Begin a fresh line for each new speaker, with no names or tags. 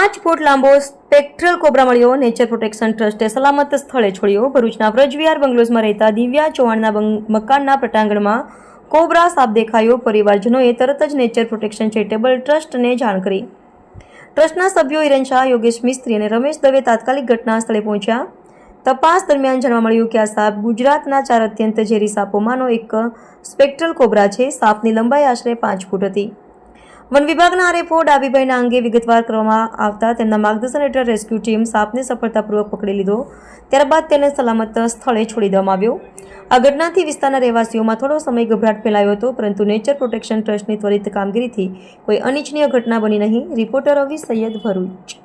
પાંચ ફૂટ લાંબો spectacled cobra મળ્યો નેચર પ્રોટેક્શન ટ્રસ્ટે સલામત સ્થળે છોડ્યો. ભરૂચના વ્રજવિહાર બંગલોઝમાં રહેતા દિવ્યા ચૌહાણના મકાનના પટાંગણમાં કોબરા સાપ દેખાયો. પરિવારજનોએ તરત જ નેચર પ્રોટેક્શન ચેરિટેબલ ટ્રસ્ટને જાણ કરી. ટ્રસ્ટના સભ્યો હિરેન શાહ, યોગેશ મિસ્ત્રી અને રમેશ દવે તાત્કાલિક ઘટના સ્થળે પહોંચ્યા. તપાસ દરમિયાન જાણવા મળ્યું કે આ સાપ ગુજરાતના ચાર અત્યંત ઝેરી સાપોમાંનો એક સ્પેક્ટ્રલ કોબરા છે. સાપની લંબાઈ આશરે પાંચ ફૂટ હતી. વન વિભાગના આરએફઓ ડાબીભાઈના અંગે વિગતવાર કરવામાં આવતા તેમના માર્ગદર્શન હેઠળ રેસ્ક્યુ ટીમ સાપને સફળતાપૂર્વક પકડી લીધો. ત્યારબાદ તેને સલામત સ્થળે છોડી દેવામાં આવ્યો. આ ઘટનાથી વિસ્તારના રહેવાસીઓમાં થોડો સમય ગભરાટ ફેલાયો હતો, પરંતુ નેચર પ્રોટેક્શન ટ્રસ્ટની ત્વરિત કામગીરીથી કોઈ અનિચ્છનીય ઘટના બની નહીં. રિપોર્ટર રવિ સૈયદ ભરૂચ.